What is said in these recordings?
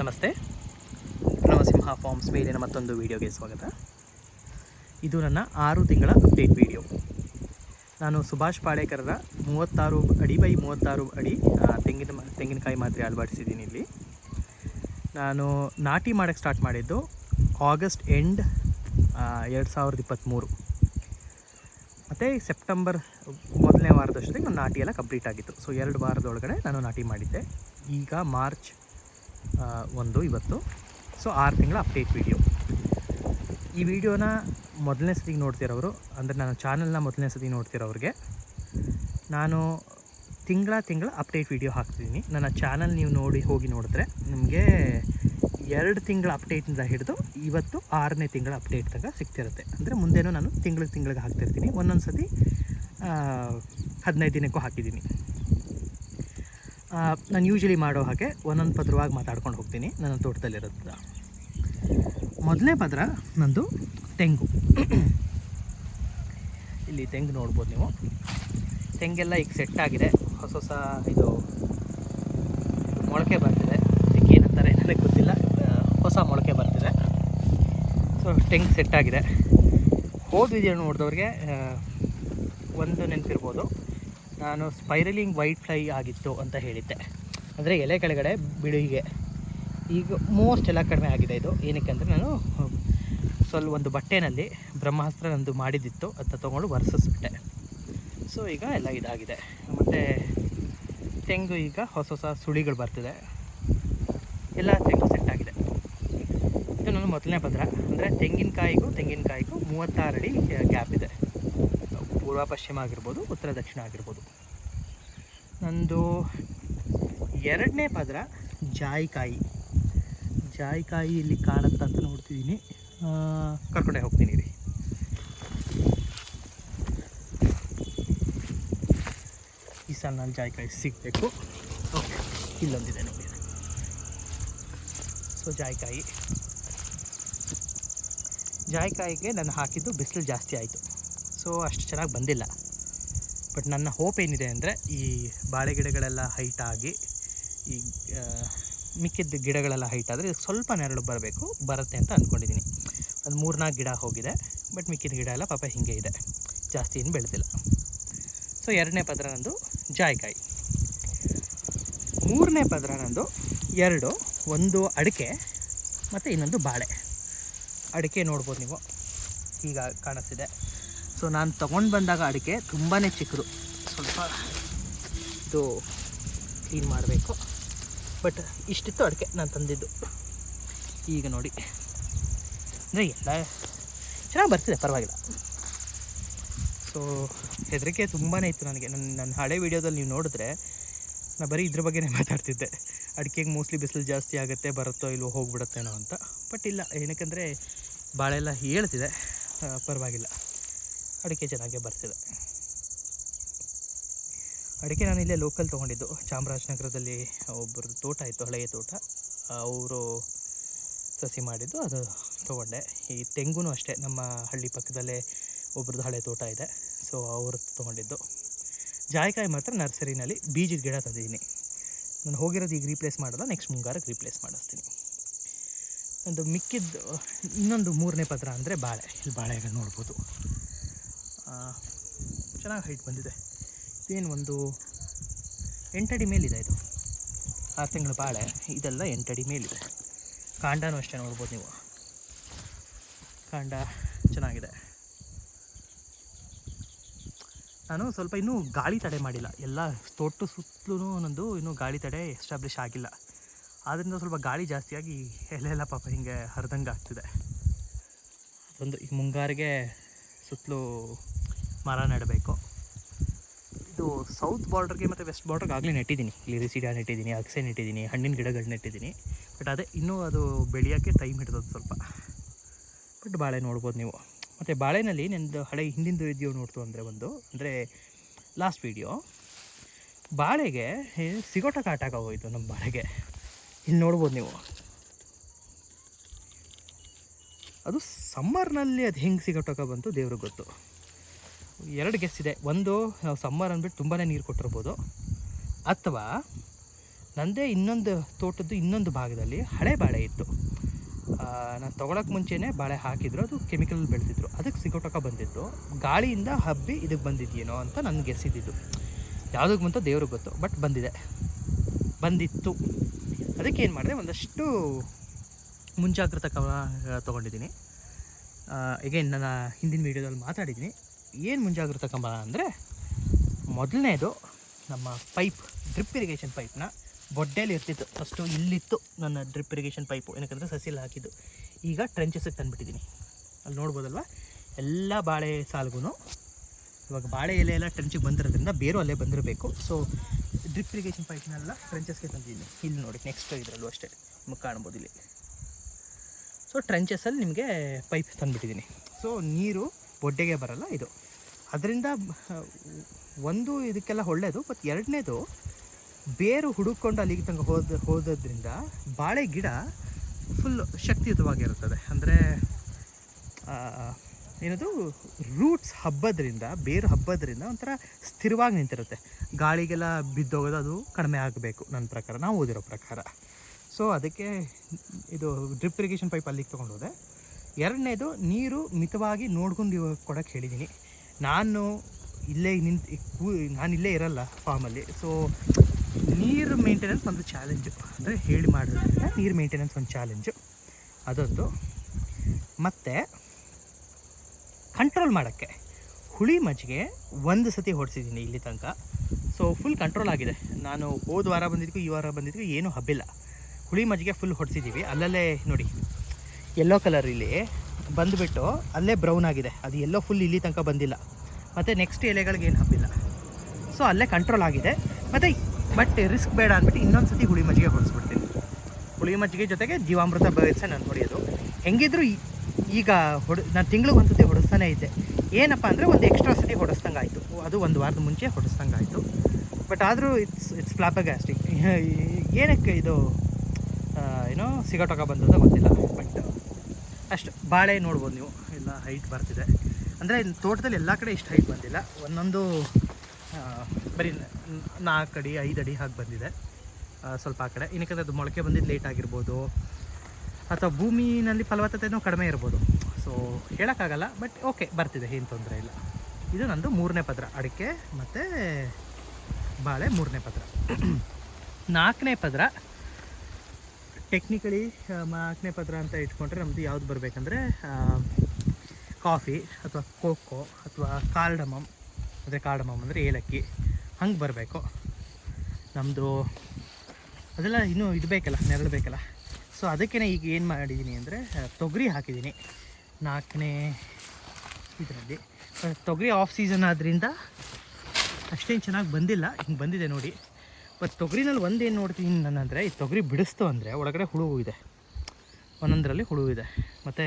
ನಮಸ್ತೆ. ನರಸಿಂಹ ಫಾರ್ಮ್ಸ್ ಮೇಲಿನ ಮತ್ತೊಂದು ವೀಡಿಯೋಗೆ ಸ್ವಾಗತ. ಇದು ನನ್ನ ಆರು ತಿಂಗಳ ಅಪ್ಡೇಟ್ ವಿಡಿಯೋ. ನಾನು ಸುಭಾಷ್ ಪಾಳೇಕರರ ಮೂವತ್ತಾರು ಅಡಿ ಬೈ ಮೂವತ್ತಾರು ಅಡಿ ತೆಂಗಿನ ತೆಂಗಿನಕಾಯಿ ಮಾತ್ರೆ ಅಳವಡಿಸಿದ್ದೀನಿ ಇಲ್ಲಿ. ನಾನು ನಾಟಿ ಮಾಡೋಕ್ಕೆ ಸ್ಟಾರ್ಟ್ ಮಾಡಿದ್ದು ಆಗಸ್ಟ್ ಎಂಡ್ ಎರಡು ಸಾವಿರದ ಇಪ್ಪತ್ತ್ಮೂರು. ಮತ್ತು ಸೆಪ್ಟೆಂಬರ್ ಮೊದಲನೇ ವಾರದಷ್ಟೊತ್ತಿಗೆ ನಾನು ನಾಟಿ ಎಲ್ಲ ಕಂಪ್ಲೀಟ್ ಆಗಿತ್ತು. ಸೊ ಎರಡು ವಾರದೊಳಗಡೆ ನಾನು ನಾಟಿ ಮಾಡಿದ್ದೆ. ಈಗ ಮಾರ್ಚ್ ಒಂದು, ಇವತ್ತು. ಸೊ ಆರು ತಿಂಗಳ ಅಪ್ಡೇಟ್ ವಿಡಿಯೋ ಈ ವಿಡಿಯೋನ ಮೊದಲನೇ ಸತಿಗೆ ನೋಡ್ತಿರೋರು ಅಂದರೆ ನಾನು ಚಾನಲ್ನ ಮೊದಲನೇ ಸತಿ ನೋಡ್ತಿರೋರಿಗೆ ನಾನು ತಿಂಗಳ ತಿಂಗಳ ಅಪ್ಡೇಟ್ ವಿಡಿಯೋ ಹಾಕ್ತಿದ್ದೀನಿ ನನ್ನ ಚಾನಲ್ ನೀವು ನೋಡಿ ಹೋಗಿ ನೋಡಿದ್ರೆ ನಿಮಗೆ ಎರಡು ತಿಂಗಳ ಅಪ್ಡೇಟಿಂದ ಹಿಡಿದು ಇವತ್ತು ಆರನೇ ತಿಂಗಳ ಅಪ್ಡೇಟ್ ತನಕ ಸಿಗ್ತಿರುತ್ತೆ. ಅಂದರೆ ಮುಂದೇನೂ ನಾನು ತಿಂಗಳಿಗೆ ತಿಂಗಳಿಗೆ ಹಾಕ್ತಿರ್ತೀನಿ. ಒಂದೊಂದು ಸತಿ ಹದಿನೈದು ದಿನಕ್ಕೂ ಹಾಕಿದ್ದೀನಿ ನಾನು ಯೂಶ್ವಲಿ ಮಾಡೋ ಹಾಗೆ ಒಂದೊಂದು ಪದ್ರವಾಗಿ ಮಾತಾಡ್ಕೊಂಡು ಹೋಗ್ತೀನಿ. ನನ್ನ ತೋಟದಲ್ಲಿರೋದ ಮೊದಲನೇ ಪದ್ರ ನಂದು ತೆಂಗು. ಇಲ್ಲಿ ತೆಂಗು ನೋಡ್ಬೋದು ನೀವು. ತೆಂಗೆಲ್ಲ ಈಗ ಸೆಟ್ ಆಗಿದೆ. ಹೊಸ ಹೊಸ ಇದು ಮೊಳಕೆ ಬರ್ತಿದೆ. ಇದಕ್ಕೆ ಏನಂತಾರೆ ನನಗೆ ಗೊತ್ತಿಲ್ಲ. ಹೊಸ ಮೊಳಕೆ ಬರ್ತಿದೆ. ಸೊ ತೆಂಗು ಸೆಟ್ ಆಗಿದೆ. ಹೋದ ನೋಡಿದವ್ರಿಗೆ ಒಂದು ನೆನಪಿರ್ಬೋದು. ನಾನು ಸ್ಪೈರಲಿಂಗ್ ವೈಟ್ ಫ್ಲೈ ಆಗಿತ್ತು ಅಂತ ಹೇಳಿದ್ದೆ. ಅಂದರೆ ಎಲೆ ಕೆಳಗಡೆ ಬಿಳಿಗೆ. ಈಗ ಮೋಸ್ಟ್ ಎಲ್ಲ ಕಡಿಮೆ ಆಗಿದೆ ಇದು. ಏನಕ್ಕೆ ಅಂದರೆ ನಾನು, ಸ್ವಲ್ಪ ಒಂದು ಬಟ್ಟೆನಲ್ಲಿ ಬ್ರಹ್ಮಾಸ್ತ್ರ ನಂದು ಮಾಡಿದ್ದಿತ್ತು ಅಂತ ತೊಗೊಂಡು ಒರೆಸಿಸ್ಬಿಟ್ಟೆ. ಸೊ ಈಗ ಎಲ್ಲ ಇದಾಗಿದೆ. ಮತ್ತು ತೆಂಗು ಈಗ ಹೊಸ ಹೊಸ ಸುಳಿಗಳು ಬರ್ತಿದೆ. ಎಲ್ಲ ತೆಂಗು ಸೆಟ್ ಆಗಿದೆ. ಇದು ನನ್ನ ಮೊದಲನೇ ಪತ್ರ. ಅಂದರೆ ತೆಂಗಿನಕಾಯಿಗೂ ತೆಂಗಿನಕಾಯಿಗೂ ಮೂವತ್ತಾರು ಅಡಿ ಗ್ಯಾಪ್ ಇದೆ. ಪೂರ್ವ ಪಶ್ಚಿಮ ಆಗಿರ್ಬೋದು, ಉತ್ತರ ದಕ್ಷಿಣ ಆಗಿರ್ಬೋದು. ನಂದು ಎರಡನೇ ಪದರ ಜಾಯಿಕಾಯಿ. ಜಾಯಿಕಾಯಿ ಇಲ್ಲಿ ಕಾಣುತ್ತೆ ಅಂತ ನೋಡ್ತಿದ್ದೀನಿ. ಕರ್ಕೊಂಡೆ ಹೋಗ್ತೀನಿ ರೀ ಈ ನಾನು ಜಾಯಿಕಾಯಿ ಸಿಗಬೇಕು. ಓಕೆ, ಇಲ್ಲೊಂದಿದೆ ನೋಡಿ ಸೊ ಜಾಯಿಕಾಯಿ. ಜಾಯಿಕಾಯಿಗೆ ನಾನು ಹಾಕಿದ್ದು ಬಿಸಿಲು ಜಾಸ್ತಿ ಆಯಿತು. ಸೊ ಅಷ್ಟು ಚೆನ್ನಾಗಿ ಬಂದಿಲ್ಲ. ಬಟ್ ನನ್ನ ಹೋಪ್ ಏನಿದೆ ಅಂದರೆ ಈ ಬಾಳೆ ಗಿಡಗಳೆಲ್ಲ ಹೈಟ್ ಆಗಿ, ಈ ಮಿಕ್ಕಿದ್ದ ಗಿಡಗಳೆಲ್ಲ ಹೈಟ್ ಆದರೆ ಸ್ವಲ್ಪ ನೆರಳು ಬರಬೇಕು, ಬರುತ್ತೆ ಅಂತ ಅಂದ್ಕೊಂಡಿದ್ದೀನಿ ಒಂದು ಮೂರ್ನಾಲ್ಕು ಗಿಡ ಹೋಗಿದೆ, ಬಟ್ ಮಿಕ್ಕಿದ ಗಿಡ ಎಲ್ಲ ಪಾಪ ಹೀಗೆ ಇದೆ. ಜಾಸ್ತಿ ಏನು ಬೆಳೆದಿಲ್ಲ. ಸೊ ಎರಡನೇ ಪದರ ನಂದು ಜಾಯಿಕಾಯಿ. ಮೂರನೇ ಪದರ ನಂದು ಎರಡು, ಒಂದು ಅಡಿಕೆ ಮತ್ತು ಇನ್ನೊಂದು ಬಾಳೆ. ಅಡಿಕೆ ನೋಡ್ಬೋದು ನೀವು. ಈಗ ಕಾಣಿಸ್ತಿದೆ. ಸೊ ನಾನು ತೊಗೊಂಡು ಬಂದಾಗ ಅಡಿಕೆ ತುಂಬಾ ಚಿಕ್ಕದು ಸ್ವಲ್ಪ ಇದು ಕ್ಲೀನ್ ಮಾಡಬೇಕು. ಬಟ್ ಇಷ್ಟಿತ್ತು ಅಡಿಕೆ ನಾನು ತಂದಿದ್ದು. ಈಗ ನೋಡಿ. ಅಂದರೆ ಎಲ್ಲ ಚೆನ್ನಾಗಿ ಬರ್ತಿದೆ ಪರವಾಗಿಲ್ಲ. ಸೊ ಹೆದರಿಕೆ ತುಂಬಾ ಇತ್ತು ನನಗೆ. ನನ್ನ ನನ್ನ ಹಳೆ ವೀಡಿಯೋದಲ್ಲಿ ನೀವು ನೋಡಿದ್ರೆ ನಾನು ಬರೀ ಇದ್ರ ಬಗ್ಗೆನೇ ಮಾತಾಡ್ತಿದ್ದೆ. ಅಡಿಕೆಗೆ ಮೋಸ್ಟ್ಲಿ ಬಿಸಿಲು ಜಾಸ್ತಿ ಆಗುತ್ತೆ ಬರುತ್ತೋ ಇಲ್ವೋ ಹೋಗ್ಬಿಡುತ್ತೇನೋ ಅಂತ. ಬಟ್ ಇಲ್ಲ ಏನಕ್ಕೆಂದರೆ ಭಾಳ ಎಲ್ಲ ಹೇಳ್ತಿದೆ ಪರವಾಗಿಲ್ಲ. ಅಡಿಕೆ ಚೆನ್ನಾಗೇ ಬರ್ತಿದೆ. ಅಡಿಕೆ ನಾನು ಇಲ್ಲೇ ಲೋಕಲ್ ತೊಗೊಂಡಿದ್ದು. ಚಾಮರಾಜನಗರದಲ್ಲಿ ಒಬ್ಬರದ್ದು ತೋಟ ಇತ್ತು ಹಳೆಯ ತೋಟ. ಅವರು ಸಸಿ ಮಾಡಿದ್ದು, ಅದು ತೊಗೊಂಡೆ. ಈ ತೆಂಗೂ ಅಷ್ಟೇ, ನಮ್ಮ ಹಳ್ಳಿ ಪಕ್ಕದಲ್ಲೇ ಒಬ್ರದ್ದು ಹಳೆ ತೋಟ ಇದೆ. ಸೊ ಅವರು ತೊಗೊಂಡಿದ್ದು. ಜಾಯಿಕಾಯಿ ಮಾತ್ರ ನರ್ಸರಿನಲ್ಲಿ ಬೀಜದ ಗಿಡ ತಂದಿದ್ದೀನಿ. ನಾನು ಹೋಗಿರೋದು ಈಗ ರೀಪ್ಲೇಸ್ ಮಾಡಲ್ಲ ನೆಕ್ಸ್ಟ್ ಮುಂಗಾರಕ್ಕೆ ರೀಪ್ಲೇಸ್ ಮಾಡಿಸ್ತೀನಿ. ಒಂದು ಮಿಕ್ಕಿದ್ದು, ಇನ್ನೊಂದು ಮೂರನೇ ಪತ್ರ ಅಂದರೆ ಬಾಳೆ. ಇಲ್ಲಿ ಬಾಳೆಗಳು ನೋಡ್ಬೋದು. ಚೆನ್ನಾಗಿ ಹೈಟ್ ಬಂದಿದೆ. ಇದೇನು ಒಂದು ಎಂಟಡಿ ಮೇಲಿದೆ ಇದು. ಆರು ತಿಂಗಳ ಬಾಳೆ, ಇದೆಲ್ಲ ಎಂಟಡಿ ಮೇಲಿದೆ. ಕಾಂಡನೂ ಅಷ್ಟೇ ನೋಡ್ಬೋದು ನೀವು. ಕಾಂಡ ಚೆನ್ನಾಗಿದೆ. ನಾನು ಸ್ವಲ್ಪ ಇನ್ನೂ ಗಾಳಿ ತಡೆ ಮಾಡಿಲ್ಲ. ಎಲ್ಲ ತೊಟ್ಟು ಸುತ್ತಲೂ ಒಂದೊಂದು ಇನ್ನೂ ಗಾಳಿ ತಡೆ ಎಸ್ಟಾಬ್ಲಿಷ್ ಆಗಿಲ್ಲ. ಆದ್ದರಿಂದ ಸ್ವಲ್ಪ ಗಾಳಿ ಜಾಸ್ತಿಯಾಗಿ ಎಲೆ ಎಲ್ಲ ಪಾಪ ಹಿಂಗೆ ಹರಿದಂಗೆ ಆಗ್ತಿದೆ ಒಂದು ಈ ಮುಂಗಾರಿಗೆ ಸುತ್ತಲೂ ಮರ ನೆಡಬೇಕು. ಇದು ಸೌತ್ ಬಾರ್ಡ್ರಿಗೆ ಮತ್ತು ವೆಸ್ಟ್ ಬಾರ್ಡ್ರಿಗೆ ಆಗಲೇ ನೆಟ್ಟಿದ್ದೀನಿ. ಲಿರಿಸಿಡ ನೆಟ್ಟಿದ್ದೀನಿ ಅಗಸೆ ನೆಟ್ಟಿದ್ದೀನಿ, ಹಣ್ಣಿನ ಗಿಡಗಳು ನೆಟ್ಟಿದ್ದೀನಿ. ಬಟ್ ಅದೇ ಇನ್ನೂ ಅದು ಬೆಳೆಯೋಕ್ಕೆ ಟೈಮ್ ಹಿಡ್ದದ್ದು ಸ್ವಲ್ಪ. ಬಟ್ ಬಾಳೆ ನೋಡ್ಬೋದು ನೀವು. ಮತ್ತು ಬಾಳೆನಲ್ಲಿ ನಂದು ಹಳೆ ಹಿಂದಿಂದು ವಿಡಿಯೋ ನೋಡ್ತು ಅಂದರೆ ಒಂದು, ಅಂದರೆ ಲಾಸ್ಟ್ ವಿಡಿಯೋ ಬಾಳೆಗೆ ಸಿಗೋಟ ಕಾಟಾಗ ಹೋಯಿತು ನಮ್ಮ ಬಾಳೆಗೆ. ಇಲ್ಲಿ ನೋಡ್ಬೋದು ನೀವು. ಅದು ಸಮ್ಮರ್ನಲ್ಲಿ ಅದು ಹೆಂಗೆ ಸಿಗೋಟಕ ಬಂತು ದೇವ್ರಿಗೆ ಗೊತ್ತು. ಎರಡು ಗೆಸ್ ಇದೆ. ಒಂದು ಸಮ್ಮರ್ ಅಂದ್ಬಿಟ್ಟು ತುಂಬಾ ನೀರು ಕೊಟ್ಟಿರ್ಬೋದು. ಅಥವಾ ನನ್ನದೇ ಇನ್ನೊಂದು ತೋಟದ್ದು ಇನ್ನೊಂದು ಭಾಗದಲ್ಲಿ ಹಳೆ ಬಾಳೆ ಇತ್ತು. ನಾನು ತೊಗೊಳಕ್ಕೆ ಮುಂಚೆನೇ ಬಾಳೆ ಹಾಕಿದ್ರು, ಅದು ಕೆಮಿಕಲ್ ಬೆಳೆದಿದ್ರು. ಅದಕ್ಕೆ ಸಿಗೋಟಕ ಬಂದಿದ್ದು. ಗಾಳಿಯಿಂದ ಹಬ್ಬಿ ಇದಕ್ಕೆ ಬಂದಿದೆಯೇನೋ ಅಂತ ನನ್ನ ಗೆಸ್ಸಿದ್ದು ಯಾವುದಕ್ಕೆ ಬಂತೋ ದೇವ್ರಿಗೆ ಗೊತ್ತು ಬಟ್ ಬಂದಿದೆ. ಬಂದಿತ್ತು. ಅದಕ್ಕೆ ಏನು ಮಾಡಿದೆ, ಒಂದಷ್ಟು ಮುಂಜಾಗ್ರತಾ ಕ್ರಮ ತೊಗೊಂಡಿದ್ದೀನಿ. ಈಗೇನು ನನ್ನ ಹಿಂದಿನ ವೀಡಿಯೋದಲ್ಲಿ ಮಾತಾಡಿದ್ದೀನಿ. ಏನು ಮುಂಜಾಗ್ರತೆ ಕಂಬ ಅಂದರೆ ಮೊದಲನೇದು ನಮ್ಮ ಪೈಪ್ ಡ್ರಿಪ್ ಇರಿಗೇಷನ್ ಪೈಪ್ನ ಬೊಡ್ಡೇಲಿ ಇರ್ತಿತ್ತು. ಫಸ್ಟು ಇಲ್ಲಿತ್ತು ನನ್ನ ಡ್ರಿಪ್ ಇರಿಗೇಷನ್ ಪೈಪು ಏನಕ್ಕಂದರೆ ಸಸಿಲ್ ಹಾಕಿದ್ದು. ಈಗ ಟ್ರೆಂಚಸ್ಗೆ ತಂದುಬಿಟ್ಟಿದ್ದೀನಿ ಅಲ್ಲಿ ನೋಡ್ಬೋದಲ್ವ? ಎಲ್ಲ ಬಾಳೆ ಸಾಲ್ಗೂ ಇವಾಗ ಬಾಳೆ ಎಲೆ ಎಲ್ಲ ಟ್ರೆಂಚಿಗೆ ಬಂದಿರೋದ್ರಿಂದ ಬೇರೂ ಅಲ್ಲೇ ಬಂದಿರಬೇಕು. ಸೊ ಡ್ರಿಪ್ ಇರಿಗೇಷನ್ ಪೈಪ್ನೆಲ್ಲ ಟ್ರೆಂಚಸ್ಗೆ ತಂದಿದ್ದೀನಿ ಇಲ್ಲಿ ನೋಡಿ ನೆಕ್ಸ್ಟ್ ಇದರಲ್ಲೂ ಅಷ್ಟೇ. ನಿಮಗೆ ಕಾಣ್ಬೋದು ಇಲ್ಲಿ. ಸೊ ಟ್ರೆಂಚಸಲ್ಲಿ ನಿಮಗೆ ಪೈಪ್ ತಂದುಬಿಟ್ಟಿದ್ದೀನಿ ಸೊ ನೀರು ಬೊಡ್ಡೆಗೆ ಬರಲ್ಲ ಇದು. ಅದರಿಂದ ಒಂದು ಇದಕ್ಕೆಲ್ಲ ಒಳ್ಳೆಯದು ಬಟ್ ಎರಡನೇದು, ಬೇರು ಹುಡುಕೊಂಡು ಅಲ್ಲಿಗೆ ತಂಗ ಹೋದ, ಹೋದದ್ರಿಂದ ಬಾಳೆ ಗಿಡ ಫುಲ್ ಶಕ್ತಿಯುತವಾಗಿರುತ್ತದೆ. ಅಂದರೆ ಏನದು ರೂಟ್ಸ್ ಹಬ್ಬದ್ರಿಂದ, ಬೇರು ಹಬ್ಬದ್ರಿಂದ ಒಂಥರ ಸ್ಥಿರವಾಗಿ ನಿಂತಿರುತ್ತೆ. ಗಾಳಿಗೆಲ್ಲ ಬಿದ್ದೋಗೋದು ಅದು ಕಡಿಮೆ ಆಗಬೇಕು ನನ್ನ ಪ್ರಕಾರ. ನಾವು ಓದಿರೋ ಪ್ರಕಾರ. ಸೊ ಅದಕ್ಕೆ ಇದು ಡ್ರಿಪ್ ಇರಿಗೇಷನ್ ಪೈಪ್ ಅಲ್ಲಿಗೆ ತೊಗೊಂಡೋದೆ. ಎರಡನೇದು ನೀರು ಮಿತವಾಗಿ ನೋಡ್ಕೊಂಡು ಕೊಡೋಕ್ಕೆ ಹೇಳಿದ್ದೀನಿ. ನಾನು ಇಲ್ಲೇ ನಿಂತು ನಾನು ಇಲ್ಲೇ ಇರಲ್ಲ ಫಾರ್ಮಲ್ಲಿ. ಸೊ ನೀರು ಮೇಂಟೆನೆನ್ಸ್ ಒಂದು ಚಾಲೆಂಜು. ಅಂದರೆ ಹೇಳಿ ಮಾಡೋದ್ರಿಂದ ನೀರು ಮೇಂಟೆನೆನ್ಸ್ ಒಂದು ಚಾಲೆಂಜು. ಅದೊಂದು. ಮತ್ತು ಕಂಟ್ರೋಲ್ ಮಾಡೋಕ್ಕೆ ಹುಳಿ ಮಜ್ಜಿಗೆ ಒಂದು ಸತಿ ಹೊಡಿಸಿದ್ದೀನಿ ಇಲ್ಲಿ ತನಕ. ಸೊ ಫುಲ್ ಕಂಟ್ರೋಲ್ ಆಗಿದೆ. ನಾನು ಹೋದ ವಾರ ಬಂದಿದ್ದಕ್ಕೂ ಈ ವಾರ ಬಂದಿದ್ದಕ್ಕೂ ಏನೂ ಹಬ್ಬಿಲ್ಲ. ಹುಳಿ ಮಜ್ಜಿಗೆ ಫುಲ್ ಹೊಡಿಸಿದ್ದೀವಿ. ಅಲ್ಲಲ್ಲೇ ನೋಡಿ. ಯೆಲ್ಲೋ ಕಲರ್ ಇಲ್ಲಿ ಬಂದುಬಿಟ್ಟು ಅಲ್ಲೇ ಬ್ರೌನ್ ಆಗಿದೆ. ಅದು ಎಲ್ಲೋ ಫುಲ್ ಇಲ್ಲಿ ತನಕ ಬಂದಿಲ್ಲ. ಮತ್ತು ನೆಕ್ಸ್ಟ್ ಎಲೆಗಳಿಗೆ ಏನು ಹಬ್ಬಿಲ್ಲ. ಸೊ ಅಲ್ಲೇ ಕಂಟ್ರೋಲ್ ಆಗಿದೆ. ಮತ್ತು ಬಟ್ ರಿಸ್ಕ್ ಬೇಡ ಅಂದ್ಬಿಟ್ಟು ಇನ್ನೊಂದು ಸತಿ ಹುಳಿ ಮಜ್ಜಿಗೆ ಹೊಡಿಸ್ಬಿಡ್ತೀನಿ ಹುಳಿ ಮಜ್ಜಿಗೆ ಜೊತೆಗೆ ಜೀವಾಮೃತ ಬಯಸೆ ನಾನು ಹೊಡೆಯೋದು ಹೆಂಗಿದ್ರು ಈಗ ಹೊಡ ನಾನು ತಿಂಗಳಿಗೆ ಒಂದು ಸತಿ ಹೊಡಿಸ್ತಾನೆ ಇದ್ದೆ. ಏನಪ್ಪ ಅಂದರೆ ಒಂದು ಎಕ್ಸ್ಟ್ರಾ ಸತಿ ಹೊಡಿಸ್ದಂಗೆ ಆಯಿತು ಅದು ಒಂದು ವಾರದ ಮುಂಚೆ ಹೊಡಿಸ್ದಂಗೆ ಆಯಿತು ಬಟ್ ಆದರೂ ಇಟ್ಸ್ ಇಟ್ಸ್ ಫ್ಲಾಪಗ್ಯಾಸ್ಟಿಂಗ್ ಏನಕ್ಕೆ ಇದು ಏನೋ ಸಿಗೋಟೋಕ ಬಂದದ ಗೊತ್ತಿಲ್ಲ. ಬಟ್ ಅಷ್ಟು ಬಾಳೆ ನೋಡ್ಬೋದು ನೀವು. ಎಲ್ಲ ಹೈಟ್ ಬರ್ತಿದೆ. ಅಂದರೆ ತೋಟದಲ್ಲಿ ಎಲ್ಲ ಕಡೆ ಇಷ್ಟು ಹೈಟ್ ಬಂದಿಲ್ಲ. ಒಂದೊಂದು ಬರೀ ನಾಲ್ಕು ಅಡಿ, ಐದು ಅಡಿ ಹಾಗೆ ಬಂದಿದೆ. ಸ್ವಲ್ಪ ಆ ಕಡೆ. ಇನ್ನಕ್ಕೆ ಅದು ಮೊಳಕೆ ಬಂದಿದ್ದು ಲೇಟ್ ಆಗಿರ್ಬೋದು. ಅಥವಾ ಭೂಮಿನಲ್ಲಿ ಫಲವತ್ತತೆನೂ ಕಡಿಮೆ ಇರ್ಬೋದು. ಸೊ ಹೇಳೋಕ್ಕಾಗಲ್ಲ ಬಟ್ ಓಕೆ ಬರ್ತಿದೆ, ಏನು ತೊಂದರೆ ಇಲ್ಲ. ಇದು ನಂದು ಮೂರನೇ ಪದರ ಅಡಿಕೆ ಮತ್ತು ಬಾಳೆ ಮೂರನೇ ಪದರ ನಾಲ್ಕನೇ ಪದ್ರ ಟೆಕ್ನಿಕಲಿ ನಾಲ್ಕನೇ ಪತ್ರ ಅಂತ ಇಟ್ಕೊಂಡ್ರೆ ನಮ್ಮದು ಯಾವ್ದು ಬರಬೇಕಂದ್ರೆ ಕಾಫಿ ಅಥವಾ ಕೋಕೋ ಅಥವಾ ಕಾರ್ಡಮಮ್ ಅಂದರೆ ಕಾರ್ಡಮಮ್ ಅಂದರೆ ಏಲಕ್ಕಿ, ಹಂಗೆ ಬರಬೇಕು. ನಮ್ಮದು ಅದೆಲ್ಲ ಇನ್ನೂ ಇಡಬೇಕಲ್ಲ ನೆರಳಬೇಕಲ್ಲ ನೆರಳು ಬೇಕಲ್ಲ. ಸೊ ಅದಕ್ಕೇ ಈಗ ಏನು ಮಾಡಿದ್ದೀನಿ ಅಂದರೆ ತೊಗರಿ ಹಾಕಿದ್ದೀನಿ ನಾಲ್ಕನೇ ಇದರಲ್ಲಿ. ತೊಗರಿ ಆಫ್ ಸೀಸನ್ ಆದ್ದರಿಂದ ಅಷ್ಟೇನು ಚೆನ್ನಾಗಿ ಬಂದಿಲ್ಲ, ಹಿಂಗೆ ಬಂದಿದೆ ನೋಡಿ. ಬಟ್ ತೊಗರಿನಲ್ಲಿ ಒಂದೇನು ನೋಡ್ತೀನಿ ನಾನು ಅಂದರೆ ಈ ತೊಗರಿ ಬಿಡಿಸ್ತು ಅಂದರೆ ಒಳಗಡೆ ಹುಳು ಇದೆ. ಒಂದೊಂದರಲ್ಲಿ ಹುಳು ಇದೆ. ಮತ್ತು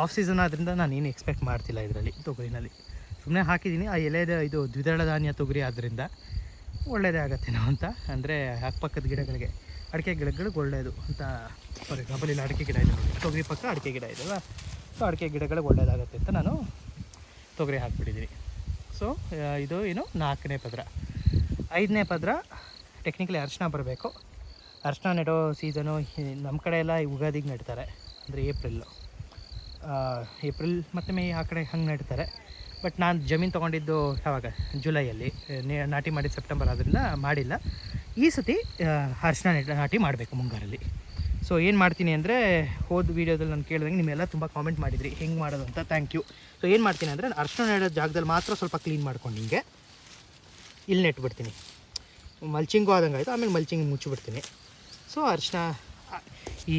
ಆಫ್ ಸೀಸನ್ ಆದ್ದರಿಂದ ನಾನು ಏನು ಎಕ್ಸ್ಪೆಕ್ಟ್ ಮಾಡ್ತಿಲ್ಲ ಇದರಲ್ಲಿ ತೊಗರಿನಲ್ಲಿ. ಸುಮ್ಮನೆ ಹಾಕಿದ್ದೀನಿ ಆ ಎಲೆದ ಇದು ದ್ವಿದಳ ಧಾನ್ಯ ತೊಗರಿ ಆದ್ದರಿಂದ ಒಳ್ಳೆಯದೇ ಆಗತ್ತೇನೋ ಅಂತ. ಅಂದರೆ ಅಕ್ಕಪಕ್ಕದ ಗಿಡಗಳಿಗೆ ಅಡಿಕೆ ಗಿಡಗಳಿಗೆ ಒಳ್ಳೆಯದು ಅಂತ ಫಾರ್ ಎಕ್ಸಾಂಪಲ್ ಇಲ್ಲಿ ಅಡಿಕೆ ಗಿಡ ಇದೆ ತೊಗರಿ ಪಕ್ಕ ಅಡಿಕೆ ಗಿಡ ಇದೆಯಲ್ಲ ಸೊ ಅಡಿಕೆ ಗಿಡಗಳಿಗೆ ಒಳ್ಳೆಯದಾಗತ್ತೆ ಅಂತ ನಾನು ತೊಗರಿ ಹಾಕಿಬಿಟ್ಟಿದ್ದೀನಿ ಸೊ ಇದು ಏನು ನಾಲ್ಕನೇ ಪದರ. ಐದನೇ ಪದ್ರ ಟೆಕ್ನಿಕಲಿ ಅರ್ಶಿನ ಬರಬೇಕು. ಅರ್ಶಿನ ನೆಡೋ ಸೀಸನು ನಮ್ಮ ಕಡೆ ಎಲ್ಲ ಯುಗಾದಿಗೆ ನೆಡ್ತಾರೆ, ಅಂದರೆ ಏಪ್ರಿಲ್ಲು ಏಪ್ರಿಲ್ ಮತ್ತು ಮೇ ಆ ಕಡೆ ಹಂಗೆ ನೆಡ್ತಾರೆ. ಬಟ್ ನಾನು ಜಮೀನು ತೊಗೊಂಡಿದ್ದು ಯಾವಾಗ? ಜುಲೈಯಲ್ಲಿ. ನಾಟಿ ಮಾಡಿದ ಸೆಪ್ಟೆಂಬರ್ ಆದ್ದರಿಂದ ಮಾಡಿಲ್ಲ. ಈ ಸತಿ ಅರ್ಶಿನ ನಾಟಿ ಮಾಡಬೇಕು ಮುಂಗಾರಲ್ಲಿ. ಸೊ ಏನು ಮಾಡ್ತೀನಿ ಅಂದರೆ, ಹೋದ ವೀಡಿಯೋದಲ್ಲಿ ನಾನು ಕೇಳಿದಂಗೆ ನಿಮ್ಮೆಲ್ಲ ತುಂಬ ಕಾಮೆಂಟ್ ಮಾಡಿದ್ರಿ. ಹೆಂಗೆ ಮಾಡೋದು ಅಂತ. ಥ್ಯಾಂಕ್ ಯು ಸೊ ಏನು ಮಾಡ್ತೀನಿ ಅಂದರೆ, ಅರ್ಶಿನ ನೆಡೋ ಜಾಗದಲ್ಲಿ ಮಾತ್ರ ಸ್ವಲ್ಪ ಕ್ಲೀನ್ ಮಾಡ್ಕೊಂಡು ಹಿಂಗೆ, ಇಲ್ಲಿ ನೆಟ್ಬಿಡ್ತೀನಿ. ಮಲ್ಚಿಂಗು ಆದಂಗೆ ಆಯಿತು, ಆಮೇಲೆ ಮಲ್ಚಿಂಗ್ ಮುಚ್ಚಿಬಿಡ್ತೀನಿ. ಸೊ ಅರಿಶಿನ ಈ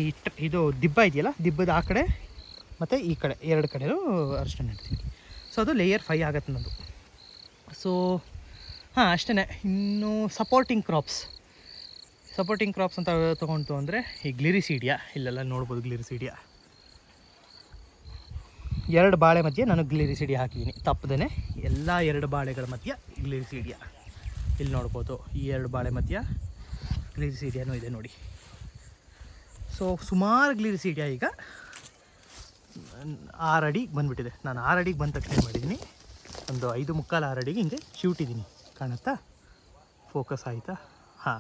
ಇದು ದಿಬ್ಬ ಇದೆಯಲ್ಲ, ದಿಬ್ಬದ ಆ ಕಡೆ ಮತ್ತು ಈ ಕಡೆ, ಎರಡು ಕಡೆಯೂ ಅರಿಶಿನ ನೆಡ್ತೀನಿ ಸೊ ಅದು ಲೇಯರ್ ಫೈ ಆಗುತ್ತೆ ನಂದು. ಸೊ ಹಾಂ ಅಷ್ಟೇ ಇನ್ನು ಸಪೋರ್ಟಿಂಗ್ ಕ್ರಾಪ್ಸ್ ಸಪೋರ್ಟಿಂಗ್ ಕ್ರಾಪ್ಸ್ ಅಂತ ತೊಗೊಂಡು ಅಂದರೆ ಈ ಗ್ಲಿರಿಸೀಡಿಯಾ ಇಲ್ಲೆಲ್ಲ ನೋಡ್ಬೋದು ಗ್ಲಿರಿಸೀಡಿಯಾ ಎರಡು ಬಾಳೆ ಮಧ್ಯೆ ನಾನು ಗ್ಲಿರಿಸಿಡಿಯಾ ಹಾಕಿದ್ದೀನಿ. ತಪ್ಪದೇ ಎಲ್ಲ ಎರಡು ಬಾಳೆಗಳ ಮಧ್ಯೆ ಗ್ಲಿರಿಸಿಡಿಯಾ ಇಲ್ಲಿ ನೋಡ್ಬೋದು ಈ ಎರಡು ಬಾಳೆ ಮಧ್ಯ ಗ್ಲಿರಿಸಿಡಿಯಾನೂ ಇದೆ ನೋಡಿ. ಸೊ ಸುಮಾರು ಗ್ಲಿರಿಸಿಡಿಯಾ ಈಗ ಆರು ಅಡಿಗೆ ಬಂದುಬಿಟ್ಟಿದೆ. ನಾನು ಆರು ಅಡಿಗೆ ಬಂದ ತಕ್ಷಣ ಮಾಡಿದ್ದೀನಿ ಒಂದು ಐದು ಮುಕ್ಕಾಲು ಆರು ಅಡಿಗೆ ಹಿಂಗೆ ಚಿವುಟಿದ್ದೀನಿ ಕಾಣುತ್ತಾ? ಫೋಕಸ್ ಆಯಿತಾ? ಹಾಂ,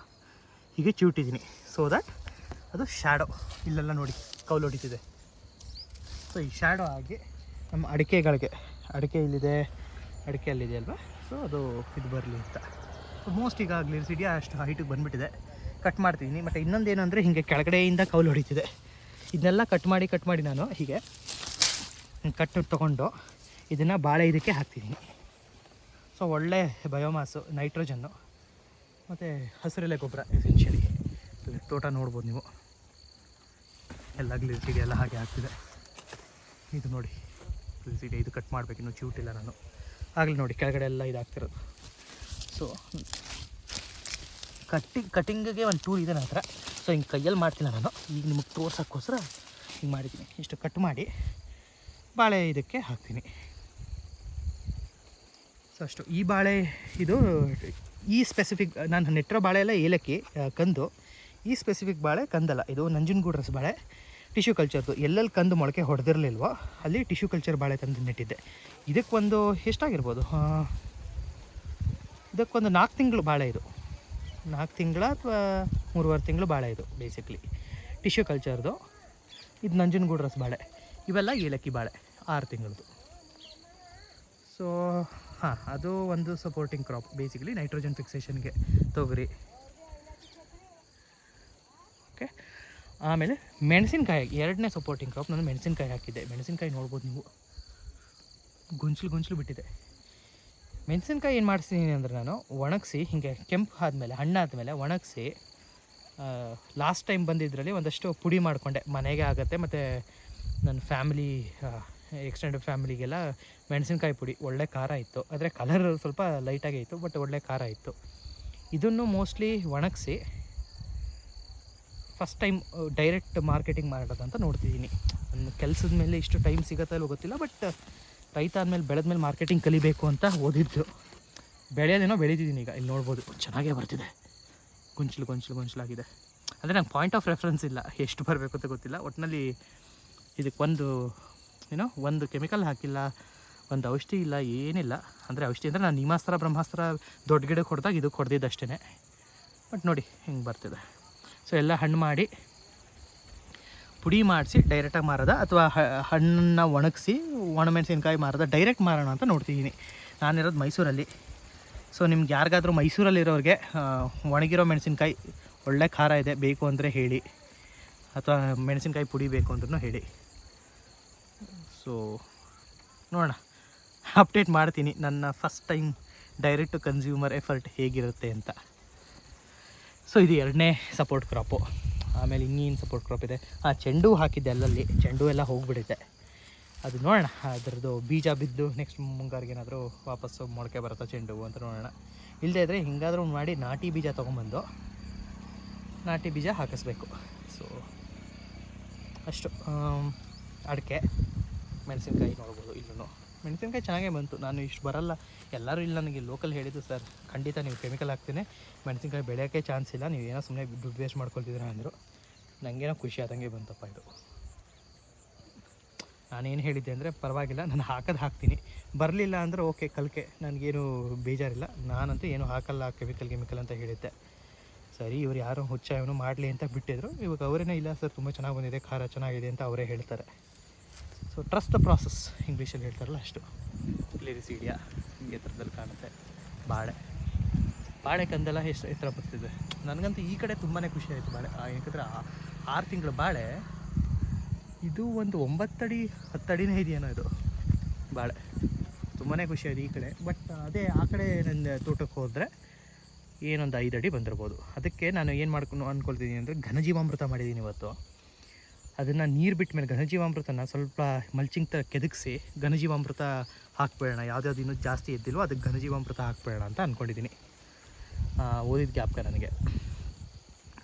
ಹೀಗೆ ಚಿವುಟಿದ್ದೀನಿ ಸೊ ದಟ್ ಅದು ಶ್ಯಾಡೋ ಇಲ್ಲೆಲ್ಲ ನೋಡಿ, ಕೌಲು ಹೊಡಿತಿದೆ. ಸೊ ಈ ಶ್ಯಾಡೋ ಆಗಿ ನಮ್ಮ ಅಡಿಕೆಗಳಿಗೆ, ಅಡಿಕೆ ಇಲ್ಲಿದೆ, ಅಡಿಕೆ ಅಲ್ಲಿದೆ ಅಲ್ವಾ? ಸೊ ಅದು ಇದು ಬರಲಿ ಅಂತ. ಮೋಸ್ಟ್ ಈಗ ಗ್ಲಿಸಿಡಿ ಅಷ್ಟು ಹೈಟಿಗೆ ಬಂದುಬಿಟ್ಟಿದೆ. ಕಟ್ ಮಾಡ್ತಿದ್ದೀನಿ ಮತ್ತು ಇನ್ನೊಂದು ಏನಂದರೆ ಹೀಗೆ ಕೆಳಗಡೆಯಿಂದ ಕೌಲು ಹೊಡಿತಿದೆ. ಇದನ್ನೆಲ್ಲ ಕಟ್ ಮಾಡಿ ಕಟ್ ಮಾಡಿ ನಾನು ಹೀಗೆ ಕಟ್ಟು ತೊಗೊಂಡು ಇದನ್ನು ಬಾಳೆ ಇದಕ್ಕೆ ಹಾಕ್ತಿದ್ದೀನಿ ಸೊ ಒಳ್ಳೆ ಬಯೋಮಾಸು ನೈಟ್ರೋಜನ್ನು ಮತ್ತು ಹಸಿರೆಲೆ ಗೊಬ್ಬರ ಎಸೆನ್ಷಿಯಲಿ ತೋಟ ನೋಡ್ಬೋದು ನೀವು. ಎಲ್ಲ ಗ್ಲಿಸಿಡಿ ಎಲ್ಲ ಹಾಗೆ ಆಗ್ತಿದೆ. ಇದು ನೋಡಿ. ಗ್ಲಿಸಿಡಿ ಇದು ಕಟ್ ಮಾಡಬೇಕು. ಇನ್ನೂ ಚೂಟಿಲ್ಲ ನಾನು. ಆಗಲಿ ನೋಡಿ, ಕೆಳಗಡೆ ಎಲ್ಲ ಇದಾಗ್ತಿರೋದು. ಸೊ ಕಟ್ಟಿಂಗ್, ಕಟ್ಟಿಂಗಿಗೆ ಒಂದು ಟೂಲ್ ಇದೆ ನನ್ನ ಹತ್ರ ಸೊ ಹಿಂಗೆ ಕೈಯಲ್ಲಿ ಮಾಡ್ತೀನಿ ನಾನು. ಈಗ ನಿಮಗೆ ತೋರ್ಸೋಕ್ಕೋಸ್ಕರ ಹಿಂಗೆ ಮಾಡಿದ್ದೀನಿ ಇಷ್ಟು ಕಟ್ ಮಾಡಿ ಬಾಳೆ ಇದಕ್ಕೆ ಹಾಕ್ತೀನಿ. ಸೊ ಅಷ್ಟು. ಈ ಬಾಳೆ, ಇದು ಈ ಸ್ಪೆಸಿಫಿಕ್ ನಾನು ನೆಟ್ಟಿರೋ ಬಾಳೆ ಎಲ್ಲ ಏಲಕ್ಕಿ ಕಂದು. ಈ ಸ್ಪೆಸಿಫಿಕ್ ಬಾಳೆ ಕಂದಲ್ಲ. ಇದು ನಂಜನಗೂಡು ರಸ ಬಾಳೆ. ಟಿಶ್ಯೂ ಕಲ್ಚರ್ದು ಎಲ್ಲೆಲ್ಲಿ ಕಂದು ಮೊಳಕೆ ಹೊಡೆದಿರಲಿಲ್ವೋ, ಅಲ್ಲಿ ಟಿಶ್ಯೂ ಕಲ್ಚರ್ ಬಾಳೆ ತಂದು ನೆಟ್ಟಿದ್ದೆ. ಇದಕ್ಕೊಂದು ಎಷ್ಟಾಗಿರ್ಬೋದು? ಇದಕ್ಕೊಂದು ನಾಲ್ಕು ತಿಂಗಳು ಬಾಳೆ ಇದು. ನಾಲ್ಕು ತಿಂಗಳ ಅಥವಾ ಮೂರುವರೆ ತಿಂಗಳು ಬಾಳೆ ಇದು ಬೇಸಿಕ್ಲಿ ಟಿಶ್ಯೂ ಕಲ್ಚರ್ದು ಇದು ನಂಜನಗೂಡು ರಸ ಬಾಳೆ. ಇವೆಲ್ಲ ಏಲಕ್ಕಿ ಬಾಳೆ, ಆರು ತಿಂಗಳದು ಸೊ ಹಾಂ, ಅದು ಒಂದು ಸಪೋರ್ಟಿಂಗ್ ಕ್ರಾಪ್ ಬೇಸಿಕಲಿ ನೈಟ್ರೋಜನ್ ಫಿಕ್ಸೇಷನ್ಗೆ ತೊಗರಿ. ಓಕೆ ಆಮೇಲೆ ಮೆಣಸಿನಕಾಯಿ, ಎರಡನೇ ಸಪೋರ್ಟಿಂಗ್ ಕ್ರಾಪ್ ನಾನು ಮೆಣಸಿನಕಾಯಿ ಹಾಕಿದ್ದೆ. ಮೆಣಸಿನ್ಕಾಯಿ ನೋಡ್ಬೋದು ನೀವು. ಗೊಂಚಲು ಗೊಂಚಲು ಬಿಟ್ಟಿದೆ. ಮೆಣಸಿನ್ಕಾಯಿ ಏನು ಮಾಡಿಸ್ತೀನಿ ಅಂದರೆ ನಾನು ಒಣಗಿಸಿ, ಹೀಗೆ ಕೆಂಪು ಆದಮೇಲೆ ಹಣ್ಣಾದಮೇಲೆ ಒಣಗಿಸಿ ಲಾಸ್ಟ್ ಟೈಮ್ ಬಂದಿದ್ದರಲ್ಲಿ ಒಂದಷ್ಟು ಪುಡಿ ಮಾಡಿಕೊಂಡೆ. ಮನೆಗೆ ಆಗುತ್ತೆ, ಮತ್ತು ನನ್ನ ಫ್ಯಾಮಿಲಿ ಎಕ್ಸ್ಟೆಂಡೆಡ್ ಫ್ಯಾಮಿಲಿಗೆಲ್ಲ ಮೆಣಸಿನ್ಕಾಯಿ ಪುಡಿ. ಒಳ್ಳೆ ಖಾರ ಇತ್ತು. ಆದರೆ ಕಲರ್ ಸ್ವಲ್ಪ ಲೈಟಾಗೇ ಇತ್ತು ಬಟ್ ಒಳ್ಳೆ ಖಾರ ಇತ್ತು. ಇದನ್ನು ಮೋಸ್ಟ್ಲಿ ಒಣಗಿಸಿ ಫಸ್ಟ್ ಟೈಮ್ ಡೈರೆಕ್ಟ್ ಮಾರ್ಕೆಟಿಂಗ್ ಮಾಡೋದಂತ ನೋಡ್ತಿದ್ದೀನಿ ನನ್ನ ಕೆಲಸದ ಮೇಲೆ ಇಷ್ಟು ಟೈಮ್ ಸಿಗುತ್ತಲ್ಲೋ ಗೊತ್ತಿಲ್ಲ ಬಟ್ ರೈತ ಆದಮೇಲೆ ಬೆಳೆದ್ಮೇಲೆ ಮಾರ್ಕೆಟಿಂಗ್ ಕಲಿಬೇಕು ಅಂತ ಓದಿದ್ದು. ಬೆಳೆಯೋದೇನೋ ಬೆಳೀತಿದ್ದೀನಿ ಈಗ, ಇಲ್ಲಿ ನೋಡ್ಬೋದು. ಚೆನ್ನಾಗೇ ಬರ್ತಿದೆ. ಗುಂಚಲು ಗೊಂಚಲು ಗೊಂಚಲಾಗಿದೆ. ಅಂದರೆ ನಂಗೆ ಪಾಯಿಂಟ್ ಆಫ್ ರೆಫರೆನ್ಸ್ ಇಲ್ಲ. ಎಷ್ಟು ಬರಬೇಕು ಅಂತ ಗೊತ್ತಿಲ್ಲ. ಒಟ್ಟಿನಲ್ಲಿ ಇದಕ್ಕೆ ಒಂದು, ಏನೋ, ಒಂದು ಕೆಮಿಕಲ್ ಹಾಕಿಲ್ಲ, ಒಂದು ಔಷಧಿ ಇಲ್ಲ, ಏನಿಲ್ಲ. ಅಂದರೆ ಔಷಧಿ ಅಂದರೆ ನಾನು ನಿಮಾಸ್ತ್ರ, ಬ್ರಹ್ಮಾಸ್ತ್ರ, ದೊಡ್ಡ ಗಿಡಕ್ಕೆ ಹೊಡೆದಾಗ ಇದಕ್ಕೆ ಹೊಡೆದಿದ್ದು ಅಷ್ಟೇ ಬಟ್ ನೋಡಿ, ಹಿಂಗೆ ಬರ್ತಿದೆ. ಸೊ ಎಲ್ಲ ಹಣ್ಣು ಮಾಡಿ ಪುಡಿ ಮಾಡಿಸಿ ಡೈರೆಕ್ಟಾಗಿ ಮಾರೋದ, ಅಥವಾ ಹಣ್ಣನ್ನು ಒಣಗಿಸಿ, ಒಣಮೆಣಸಿನ್ಕಾಯಿ ಮಾರೋದ ಡೈರೆಕ್ಟ್ ಮಾರೋಣ ಅಂತ ನೋಡ್ತಿದ್ದೀನಿ. ನಾನಿರೋದು ಮೈಸೂರಲ್ಲಿ. ಸೊ ನಿಮ್ಗೆ ಯಾರಿಗಾದರೂ ಮೈಸೂರಲ್ಲಿರೋರಿಗೆ ಒಣಗಿರೋ ಮೆಣಸಿನ್ಕಾಯಿ ಒಳ್ಳೆ ಖಾರ ಇದೆ, ಬೇಕು ಅಂದರೆ ಹೇಳಿ. ಅಥವಾ ಮೆಣಸಿನ್ಕಾಯಿ ಪುಡಿ ಬೇಕು ಅಂದ್ರೂ ಹೇಳಿ. ಸೊ ನೋಡೋಣ. ಅಪ್ಡೇಟ್ ಮಾಡ್ತೀನಿ. ನನ್ನ first time direct consumer effort ಹೇಗಿರುತ್ತೆ ಅಂತ. ಸೊ ಇದು ಎರಡನೇ ಸಪೋರ್ಟ್ ಕ್ರಾಪು ಆಮೇಲೆ ಇನ್ನೇನು ಸಪೋರ್ಟ್ ಕ್ರಾಪ್ ಇದೆ. ಆ, ಚೆಂಡು ಹಾಕಿದ್ದೆ ಅಲ್ಲಲ್ಲಿ. ಚೆಂಡು ಎಲ್ಲ ಹೋಗ್ಬಿಡುತ್ತೆ. ಅದು ನೋಡೋಣ. ಅದರದ್ದು ಬೀಜ ಬಿದ್ದು ನೆಕ್ಸ್ಟ್ ಮುಂಗಾರಿಗೆ ಏನಾದರೂ ವಾಪಸ್ಸು ಮೊಳಕೆ ಬರುತ್ತಾ ಚೆಂಡು ಅಂತ ನೋಡೋಣ. ಇಲ್ಲದೇ ಇದ್ದರೆ ಹಿಂಗಾದರೂ ಮಾಡಿ ನಾಟಿ ಬೀಜ ತೊಗೊಂಬಂದು ನಾಟಿ ಬೀಜ ಹಾಕಿಸ್ಬೇಕು. ಸೊ ಅಷ್ಟು. ಅಡಿಕೆ, ಮೆಣಸಿನ್ಕಾಯಿ ನೋಡ್ಬೋದು ಇಲ್ಲೂ ಮೆಣಸಿನ್ಕಾಯಿ ಚೆನ್ನಾಗೇ ಬಂತು. ನಾನು ಇಷ್ಟು ಬರಲ್ಲ. ಎಲ್ಲರೂ ಇಲ್ಲಿ ನನಗೆ ಲೋಕಲ್ ಹೇಳಿದ್ದು ಸರ್, ಖಂಡಿತ ನೀವು ಕೆಮಿಕಲ್ ಹಾಕ್ತೀನಿ. ಮೆಣಸಿನ್ಕಾಯಿ ಬೆಳೆಯೋಕ್ಕೆ ಚಾನ್ಸ್ ಇಲ್ಲ. ನೀವು ಏನೋ ಸುಮ್ಮನೆ ದುಡ್ಡು ವೇಸ್ಟ್ ಮಾಡ್ಕೊಳ್ತಿದ್ದೀರಾ ಅಂದರು. ನನಗೇನೋ ಖುಷಿ ಆದಂಗೆ ಬಂತಪ್ಪ ಇದು. ನಾನೇನು ಹೇಳಿದ್ದೆ ಅಂದರೆ ಪರವಾಗಿಲ್ಲ, ನಾನು ಹಾಕೋದು ಹಾಕ್ತೀನಿ. ಬರಲಿಲ್ಲ ಅಂದರೆ ಓಕೆ, ಕಲಿಕೆ. ನನಗೇನು ಬೇಜಾರಿಲ್ಲ. ನಾನಂತೂ ಏನು ಹಾಕಲ್ಲ, ಕೆಮಿಕಲ್ ಕೆಮಿಕಲ್ ಅಂತ ಹೇಳಿದ್ದೆ. ಸರಿ, ಇವ್ರು ಯಾರೋ ಹುಚ್ಚ ಇವನು ಮಾಡಲಿ ಅಂತ ಬಿಟ್ಟಿದ್ರು. ಇವಾಗ ಅವರೇನೇ ಇಲ್ಲ ಸರ್, ತುಂಬ ಚೆನ್ನಾಗಿ ಬಂದಿದೆ, ಖಾರ ಚೆನ್ನಾಗಿದೆ ಅಂತ ಅವರೇ ಹೇಳ್ತಾರೆ. ಸೊ ಟ್ರಸ್ಟ್ ದ ಪ್ರಾಸೆಸ್ ಇಂಗ್ಲೀಷಲ್ಲಿ ಹೇಳ್ತಾರಲ್ಲ ಅಷ್ಟು. ಕ್ಲಿರಿಸಿಡಿಯಾ ಎತ್ತರದಲ್ಲಿ ಕಾಣುತ್ತೆ. ಬಾಳೆ. ಬಾಳೆ ಕಂದೆಲ್ಲ ಎಷ್ಟು ಎತ್ತರ ಬರ್ತಿದೆ? ನನಗಂತೂ ಈ ಕಡೆ ತುಂಬಾ ಖುಷಿ ಆಯಿತು ಬಾಳೆ. ಯಾಕಂದರೆ ಆರು ತಿಂಗಳ ಬಾಳೆ. ಇದು ಒಂದು ಒಂಬತ್ತಡಿ ಹತ್ತಡಿನೇ ಇದೆಯೇನೋ ಇದು ಬಾಳೆ. ತುಂಬಾ ಖುಷಿ ಈ ಕಡೆ. ಬಟ್ ಅದೇ ಆ ಕಡೆ ನನ್ನ ತೋಟಕ್ಕೆ ಹೋದರೆ ಏನೊಂದು ಐದು ಅಡಿ ಬಂದಿರ್ಬೋದು. ಅದಕ್ಕೆ ನಾನು ಏನು ಮಾಡ್ಕೊಂಡು ಅಂದ್ಕೊಳ್ತಿದ್ದೀನಿ ಅಂದರೆ ಘನಜೀವಾಮೃತ ಮಾಡಿದ್ದೀನಿ ಇವತ್ತು. ಅದನ್ನು ನೀರು ಬಿಟ್ಟ ಮೇಲೆ ಘನಜೀವಾಮೃತನ ಸ್ವಲ್ಪ ಮಲ್ಚಿಂಗ್ ಥರ ಕೆದಗಿಸಿ ಘನಜೀವಾಮೃತ ಹಾಕ್ಬೇಡೋಣ. ಯಾವುದ್ಯಾವ್ದು ಇನ್ನೂ ಜಾಸ್ತಿ ಎದ್ದಿಲ್ವೋ ಅದಕ್ಕೆ ಘನಜೀವಾಮೃತ ಹಾಕ್ಬೇಡ ಅಂತ ಅಂದ್ಕೊಂಡಿದ್ದೀನಿ ಓದಿದ ಗ್ಯಾಪ್ಗೆ ನನಗೆ.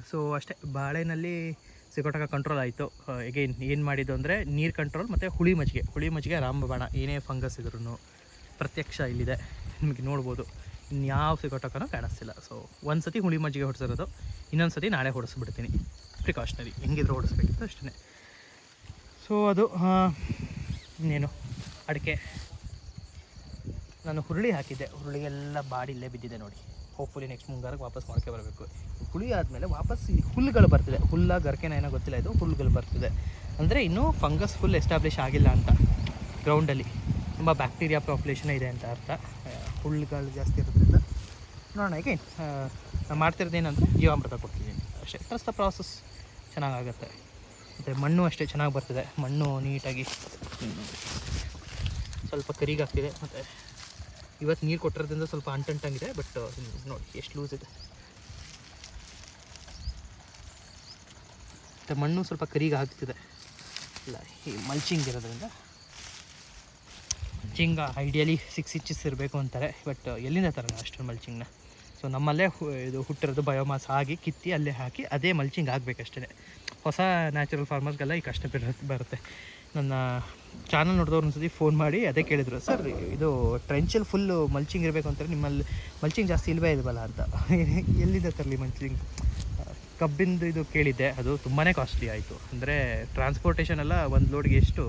ಸೊ ಅಷ್ಟೇ. ಬಾಳೆನಲ್ಲಿ ಸಿಗೋಟಕ ಕಂಟ್ರೋಲ್ ಆಯಿತು. ಎಗೈನ್ ಏನು ಮಾಡಿದ್ದು ಅಂದರೆ ನೀರು ಕಂಟ್ರೋಲ್ ಮತ್ತು ಹುಳಿ ಮಜ್ಜಿಗೆ. ಹುಳಿ ಮಜ್ಜಿಗೆ ರಾಮಬಾಣ, ಏನೇ ಫಂಗಸ್ ಇದ್ರೂ ಪ್ರತ್ಯಕ್ಷ ಇಲ್ಲಿದೆ. ನಿಮಗೆ ನೋಡ್ಬೋದು. ಇನ್ಯಾವ ಸಿಗೋಟಕನೂ ಕಾಣಿಸ್ತಿಲ್ಲ. ಸೊ ಒಂದು ಸತಿ ಹುಳಿ ಮಜ್ಜಿಗೆ ಹೊಡೆಸಿರೋದು ಇನ್ನೊಂದು ಸತಿ ನಾಳೆ ಹೊಡೆಸ್ಬಿಡ್ತೀನಿ. ಪ್ರಿಕಾಷನರಿ ಹೆಂಗಿದ್ರು ಹೊಡಿಸ್ಬೇಕಿತ್ತು ಅಷ್ಟೇ ಸೊ ಅದು ಇನ್ನೇನು? ಅಡಿಕೆ. ನಾನು ಹುರುಳಿ ಹಾಕಿದ್ದೆ. ಹುರುಳಿಗೆಲ್ಲ ಬಾಡಿ ಇಲ್ಲೇ ಬಿದ್ದಿದೆ ನೋಡಿ. ಹೋಪ್ಫುಲಿ ನೆಕ್ಸ್ಟ್ ಮುಂಗಾರಕ್ಕೆ ವಾಪಸ್ ಮೊಳಕೆ ಬರಬೇಕು. ಹುಳಿ ಆದಮೇಲೆ ವಾಪಸ್ ಈ ಹುಲ್ಲುಗಳು ಬರ್ತಿದೆ. ಹುಲ್ಲ ಗರ್ಕೆನ ಏನೋ ಗೊತ್ತಿಲ್ಲ ಇದು. ಹುಲ್ಲುಗಳು ಬರ್ತಿದೆ. ಅಂದರೆ ಇನ್ನೂ ಫಂಗಸ್ ಫುಲ್ ಎಸ್ಟಾಬ್ಲಿಷ್ ಆಗಿಲ್ಲ ಅಂತ ಗ್ರೌಂಡಲ್ಲಿ ತುಂಬ ಬ್ಯಾಕ್ಟೀರಿಯಾ ಪಾಪ್ಯುಲೇಷನ್ ಇದೆ ಅಂತ ಅರ್ಥ. ಹುಲ್ಲುಗಳು ಜಾಸ್ತಿ ಇರೋದ್ರಿಂದ. ನೋಡೋಣ ಈಗ ನಾನು ಮಾಡ್ತಿರೋದು ಏನಂದರೆ ಜೀವಾಮೃತ ಕೊಡ್ತಿದ್ದೀನಿ. ಅಷ್ಟೇ. ಟ್ರಸ್ಟ್ ದ ಪ್ರಾಸೆಸ್ ಚೆನ್ನಾಗಾಗತ್ತೆ. ಮತ್ತು ಮಣ್ಣು ಅಷ್ಟೇ ಚೆನ್ನಾಗಿ ಬರ್ತಿದೆ. ಮಣ್ಣು ನೀಟಾಗಿ. ಸ್ವಲ್ಪ ಕರಿಗಾಗ್ತಿದೆ. ಮತ್ತು ಇವತ್ತು ನೀರು ಕೊಟ್ಟಿರೋದ್ರಿಂದ ಸ್ವಲ್ಪ ಅಂಟಂಟಂಗಿದೆ ಬಟ್ ನೋಡಿ, ಎಷ್ಟು ಲೂಸ್ ಇದೆ. ಮತ್ತು ಮಣ್ಣು ಸ್ವಲ್ಪ ಕರಿಗೆ ಆಗ್ತಿದೆ. ಇಲ್ಲ, ಈ ಮಲ್ಚಿಂಗ್ ಇರೋದ್ರಿಂದ. ಮಲ್ಚಿಂಗ್ ಐಡಿಯಲಿ ಸಿಕ್ಸ್ ಇಂಚಸ್ ಇರಬೇಕು ಅಂತಾರೆ ಬಟ್ ಎಲ್ಲಿಂದ ತರೋಣ ಅಷ್ಟು ಮಲ್ಚಿಂಗ್ನ ಸೊ ನಮ್ಮಲ್ಲೇ ಇದು ಹುಟ್ಟಿರೋದು ಬಯೋಮಾಸ್ ಆಗಿ ಕಿತ್ತಿ ಅಲ್ಲೇ ಹಾಕಿ ಅದೇ ಮಲ್ಚಿಂಗ್ ಆಗಬೇಕಷ್ಟೇ ಹೊಸ ನ್ಯಾಚುರಲ್ ಫಾರ್ಮರ್ಸ್ಗೆಲ್ಲ ಈ ಕಷ್ಟ ಬೀರ ಬರುತ್ತೆ. ನನ್ನ ಚಾನಲ್ ನೋಡಿದವ್ರು ಒಂದ್ಸತಿ ಫೋನ್ ಮಾಡಿ ಅದೇ ಕೇಳಿದರು, ಸರ್, ಇದು ಟ್ರೆಂಚಲ್ಲಿ ಫುಲ್ಲು ಮಲ್ಚಿಂಗ್ ಇರಬೇಕು ಅಂತಾರೆ, ನಿಮ್ಮಲ್ಲಿ ಮಲ್ಚಿಂಗ್ ಜಾಸ್ತಿ ಇಲ್ವೇ ಇಲ್ವಲ್ಲ ಅಂತ. ಎಲ್ಲಿದೆ ತರಲಿ ಮಲ್ಚಿಂಗ್ ಕಬ್ಬಿಂದು ಇದು ಕೇಳಿದ್ದೆ, ಅದು ತುಂಬಾ ಕಾಸ್ಟ್ಲಿ ಆಯಿತು. ಅಂದರೆ ಟ್ರಾನ್ಸ್ಪೋರ್ಟೇಷನ್ ಎಲ್ಲ ಒಂದು ಲೋಡ್ಗೆ ಎಷ್ಟು?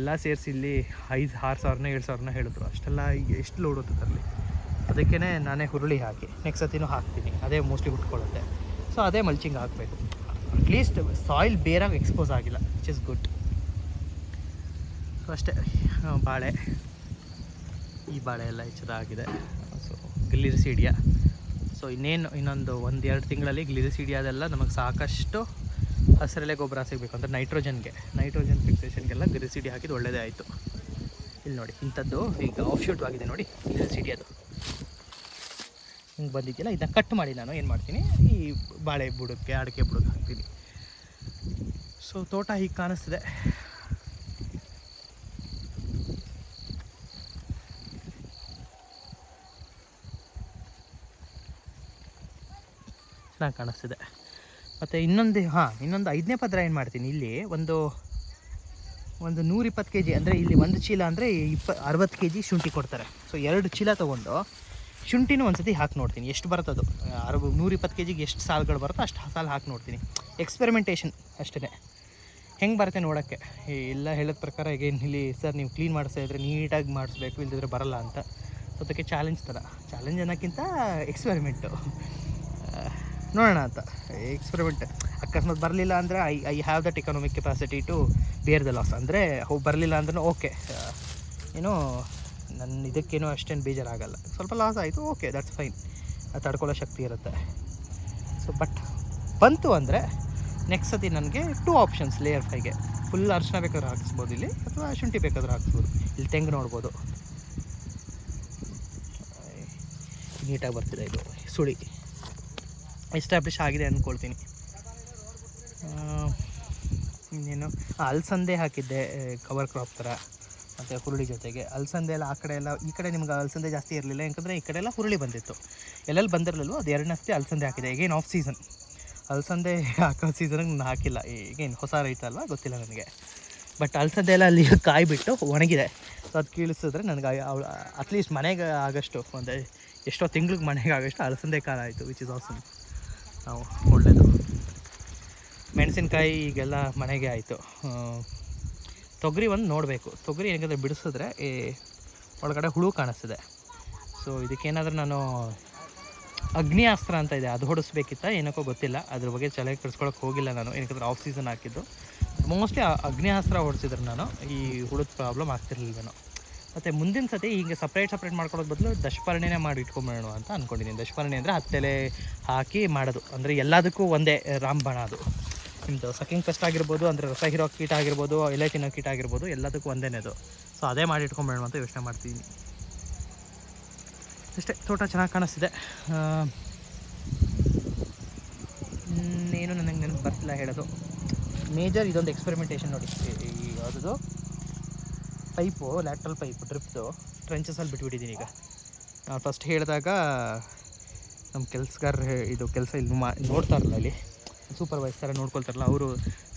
ಎಲ್ಲ ಸೇರಿಸಿ ಇಲ್ಲಿ ಐದು, ಆರು ಸಾವಿರನ, ಏಳು ಸಾವಿರನ ಹೇಳಿದ್ರು. ಅಷ್ಟೆಲ್ಲ ಎಷ್ಟು ಲೋಡ್ ಹೊತ್ತು ತರಲಿ ಅದಕ್ಕೇ ನಾನೇ ಹುರುಳಿ ಹಾಕಿ ನೆಕ್ಸ್ಟ್ ಸತಿನೂ ಹಾಕ್ತೀನಿ. ಅದೇ ಮೋಸ್ಟ್ಲಿ ಹುಟ್ಕೊಳ್ಳುತ್ತೆ. ಸೊ ಅದೇ ಮಲ್ಚಿಂಗ್ ಹಾಕಬೇಕು. ಅಟ್ಲೀಸ್ಟ್ ಸಾಯಿಲ್ ಬೇರಾಗಿ ಎಕ್ಸ್ಪೋಸ್ ಆಗಿಲ್ಲ ವಿಚ್ ಇಸ್ ಗುಡ್ ಅಷ್ಟೇ. ಬಾಳೆ. ಈ ಬಾಳೆ ಎಲ್ಲ ಹೆಚ್ಚದಾಗಿದೆ. ಸೊ ಗ್ಲಿರಿಸಿಡಿಯಾ ಸೊ ಇನ್ನೇನು, ಇನ್ನೊಂದು ಒಂದು ಎರಡು ತಿಂಗಳಲ್ಲಿ ಗ್ಲಿರಿಸಿಡಿಯಾದೆಲ್ಲ ನಮಗೆ ಸಾಕಷ್ಟು ಹಸಿರೆಲೆ ಗೊಬ್ಬರ ಸಿಗಬೇಕು ಅಂದರೆ ನೈಟ್ರೋಜನ್ಗೆ ನೈಟ್ರೋಜನ್ ಫಿಕ್ಸೇಷನ್ಗೆಲ್ಲ ಗಿರಿಸಿಡಿ ಹಾಕಿದ್ದು ಒಳ್ಳೆಯದೇ ಆಯಿತು. ಇಲ್ಲಿ ನೋಡಿ, ಇಂಥದ್ದು ಈಗ ಆಫ್ ಶೂಟ್ ಆಗಿದೆ ನೋಡಿ ಗ್ಲಿರಿಸಿಡಿಯಾದು ಹಿಂಗೆ ಬಂದಿದ್ದಿಲ್ಲ ಇದನ್ನ ಕಟ್ ಮಾಡಿ ನಾನು ಏನು ಮಾಡ್ತೀನಿ, ಈ ಬಾಳೆ ಬುಡಕ್ಕೆ, ಅಡಿಕೆ ಬುಡಕ್ಕೆ ಹಾಕ್ತೀನಿ. ಸೊ ತೋಟ ಹೀಗೆ ಕಾಣಿಸ್ತಿದೆ. ಚೆನ್ನಾಗಿ ಕಾಣಿಸ್ತಿದೆ. ಮತ್ತು ಇನ್ನೊಂದು, ಹಾಂ, ಇನ್ನೊಂದು ಐದನೇ ಪದ್ರ ಏನು ಮಾಡ್ತೀನಿ? ಇಲ್ಲಿ ಒಂದು ಒಂದು ನೂರಿಪ್ಪತ್ತು ಕೆ ಜಿ ಅಂದರೆ ಇಲ್ಲಿ ಒಂದು ಚೀಲ ಅಂದರೆ ಇಪ್ಪ, ಅರವತ್ತು ಕೆ ಜಿ ಶುಂಠಿ ಕೊಡ್ತಾರೆ. ಸೊ ಎರಡು ಚೀಲ ತೊಗೊಂಡು ಶುಂಠಿನೂ ಒಂದು ಸತಿ ಹಾಕಿ ನೋಡ್ತೀನಿ. ಎಷ್ಟು ಬರ್ತದೋ ಅರವ ನೂರಿಪ್ಪತ್ತು ಕೆ ಜಿಗೆ ಎಷ್ಟು ಸಾಲುಗಳು ಬರುತ್ತೋ ಅಷ್ಟು ಸಾಲು ಹಾಕಿ ನೋಡ್ತೀನಿ. ಎಕ್ಸ್ಪೆರಿಮೆಂಟೇಷನ್ ಅಷ್ಟೇ ಹೆಂಗೆ ಬರುತ್ತೆ ನೋಡೋಕ್ಕೆ? ಎಲ್ಲ ಹೇಳಿದ ಪ್ರಕಾರ ಈಗ ಇಲ್ಲಿ ಸರ್ ನೀವು ಕ್ಲೀನ್ ಮಾಡಿಸ್ತಾ ಇದ್ರೆ ನೀಟಾಗಿ ಮಾಡಿಸ್ಬೇಕು ಇಲ್ಲದಿದ್ರೆ ಬರಲ್ಲ ಅಂತ. ಅದಕ್ಕೆ ಚಾಲೆಂಜ್ ಥರ ಚಾಲೆಂಜ್ ಅನ್ನೋಕ್ಕಿಂತ ಎಕ್ಸ್ಪೆರಿಮೆಂಟು ನೋಡೋಣ ಅಂತ. ಎಕ್ಸ್ಪೆರಿಮೆಂಟ್ ಅಕಸ್ಮಾತ್ ಬರಲಿಲ್ಲ ಅಂದರೆ I I have that economic capacity to bear the loss ಅಂದರೆ ಅವು ಬರಲಿಲ್ಲ ಅಂದ್ರೂ ಓಕೆ ಏನೋ ನನ್ನ ಇದಕ್ಕೇನೋ ಅಷ್ಟೇನು ಬೇಜಾರಾಗಲ್ಲ. ಸ್ವಲ್ಪ ಲಾಸ್ ಆಯಿತು ಓಕೆ ದಟ್ಸ್ ಫೈನ್ ಅದು ತಡ್ಕೊಳ್ಳೋ ಶಕ್ತಿ ಇರುತ್ತೆ. ಸೊ ಬಟ್ ಬಂತು ಅಂದರೆ ನೆಕ್ಸ್ಟ್ ಸತಿ ನನಗೆ ಟೂ ಆಪ್ಷನ್ಸ್ ಲೇಯರ್ ಫೈಗೆ ಫುಲ್ ಅರ್ಶಿನ ಬೇಕಾದ್ರೆ ಹಾಕಿಸ್ಬೋದು ಇಲ್ಲಿ, ಅಥವಾ ಶುಂಠಿ ಬೇಕಾದ್ರೆ ಹಾಕಿಸ್ಬೋದು. ಇಲ್ಲಿ ತೆಂಗು ನೋಡ್ಬೋದು. ನೀಟಾಗಿ ಬರ್ತಿದೆ ಇದು. ಸುಳಿ. ಎಸ್ಟಾಬ್ಲಿಷ್ ಆಗಿದೆ ಅಂದ್ಕೊಳ್ತೀನಿ ಇನ್ನೇನು ಅಲ್ಸಂದೆ ಹಾಕಿದ್ದೆ ಕವರ್ ಕ್ರಾಪ್ ಥರ, ಮತ್ತು ಹುರುಳಿ ಜೊತೆಗೆ. ಅಲಸಂದೆ ಎಲ್ಲ ಆ ಕಡೆ ಎಲ್ಲ, ಈ ಕಡೆ ನಿಮ್ಗೆ ಅಲಸಂದೆ ಜಾಸ್ತಿ ಇರಲಿಲ್ಲ, ಯಾಕಂದರೆ ಈ ಕಡೆ ಎಲ್ಲ ಹುರುಳಿ ಬಂದಿತ್ತು. ಎಲ್ಲೆಲ್ಲಿ ಬಂದಿರಲಿಲ್ವೋ ಅದು ಎರಡನೇ ಅಲ್ಸಂದೆ ಹಾಕಿದೆ. ಈಗೇನು ಆಫ್ ಸೀಸನ್ ಅಲಸಂದೆ ಹಾಕೋ ಸೀಸನ್ಗೆ ನಾನು ಹಾಕಿಲ್ಲ. ಈಗೇನು ಹೊಸ ರೈತ ಅಲ್ವಾ? ಗೊತ್ತಿಲ್ಲ ನನಗೆ. ಬಟ್ ಅಲಸಂದೆ ಎಲ್ಲ ಅಲ್ಲಿ ಕಾಯಿ ಬಿಟ್ಟು ಒಣಗಿದೆ. ಸೊ ಅದು ಕೀಳಿಸಿದ್ರೆ ನನಗೆ ಅಟ್ಲೀಸ್ಟ್ ಮನೆಗೆ ಆಗೋಷ್ಟು, ಒಂದು ಎಷ್ಟೋ ತಿಂಗ್ಳಿಗೆ ಮನೆಗೆ ಆಗೋಷ್ಟು ಅಲಸಂದೆ ಕಾಲ ಆಯಿತು ವಿಚ್ ಇಸ್ ಆಸಮ್ ನಾವು ಒಳ್ಳೆಯದು ಮೆಣಸಿನ್ಕಾಯಿ ಈಗೆಲ್ಲ ಮನೆಗೆ ಆಯಿತು. ತೊಗರಿ ಒಂದು ನೋಡಬೇಕು. ತೊಗರಿ ಏನಂದರೆ ಬಿಡಿಸಿದ್ರೆ ಈ ಒಳಗಡೆ ಹುಳು ಕಾಣಿಸ್ತಿದೆ. ಸೊ ಇದಕ್ಕೇನಾದರೂ ನಾನು ಅಗ್ನಿ ಅಸ್ತ್ರ ಅಂತ ಇದೆ, ಅದು ಹೊಡಿಸ್ಬೇಕಿತ್ತ ಏನಕ್ಕೋ ಗೊತ್ತಿಲ್ಲ. ಅದ್ರ ಬಗ್ಗೆ ಚಲ ಕಡಿಸ್ಕೊಳಕ್ಕೆ ಹೋಗಿಲ್ಲ ನಾನು. ಏನಕ್ಕಂದ್ರೆ ಆಫ್ ಸೀಸನ್ ಹಾಕಿದ್ದು. ಮೋಸ್ಟ್ಲಿ ಅಗ್ನಿ ಅಸ್ತ್ರ ಹೊಡಿಸಿದ್ರೆ ನಾನು ಈ ಹುಳದ ಪ್ರಾಬ್ಲಮ್ ಆಗ್ತಿರ್ಲಿಲ್ವೇನೋ ಮತ್ತು ಮುಂದಿನ ಸತಿ ಹಿಂಗೆ ಸಪ್ರೇಟ್ ಸಪ್ರೇಟ್ ಮಾಡ್ಕೊಳ್ಳೋದು ಬದಲು ದಶಪರ್ಣಿನೇ ಮಾಡಿ ಇಟ್ಕೊಂಬಿಡೋಣ ಅಂತ ಅಂದ್ಕೊಂಡಿದ್ದೀನಿ ದಶಪರ್ಣಿ ಅಂದರೆ ಹತ್ತೆಲೆ ಹಾಕಿ ಮಾಡೋದು. ಅಂದರೆ ಎಲ್ಲದಕ್ಕೂ ಒಂದೇ ರಾಮಬಾಣ ಅದು. ನಿಮ್ಮದು ಸಕಿಂಗ್ ಪೆಸ್ಟ್ ಆಗಿರ್ಬೋದು, ಅಂದರೆ ರಸ ಹೀರೋ ಕೀಟ ಆಗಿರ್ಬೋದು, ಎಲೆ ತಿನ್ನೋ ಕೀಟ ಆಗಿರ್ಬೋದು, ಎಲ್ಲದಕ್ಕೂ ಒಂದೇನೇ ಅದು. ಸೊ ಅದೇ ಮಾಡಿ ಇಟ್ಕೊಂಬಿಡೋಣ ಅಂತ ಯೋಚನೆ ಮಾಡ್ತೀನಿ. ಅಷ್ಟೇ, ತೋಟ ಚೆನ್ನಾಗಿ ಕಾಣಿಸ್ತಿದೆ. ಏನು ನನಗೆ ನೆನಪು ಬರ್ತಿಲ್ಲ ಹೇಳೋದು. ಮೇಜರ್ ಇದೊಂದು ಎಕ್ಸ್ಪೆರಿಮೆಂಟೇಷನ್ ನೋಡಿ. ಈ ಪೈಪು ಲ್ಯಾಟ್ರಲ್ ಪೈಪ್ ಡ್ರಿಪ್ದು ಟ್ರೆಂಚಸಲ್ಲಿ ಬಿಟ್ಬಿಟ್ಟಿದ್ದೀನಿ ಈಗ. ನಾನು ಫಸ್ಟ್ ಹೇಳಿದಾಗ ನಮ್ಮ ಕೆಲಸಗಾರ ಇದು ಕೆಲಸ ಇಲ್ಲಿ ಮಾ ನೋಡ್ತಾರಲ್ಲ ಇಲ್ಲಿ. ಸೂಪರ್ವೈಸರ್ ನೋಡ್ಕೊಳ್ತಾರಲ್ಲ, ಅವರು,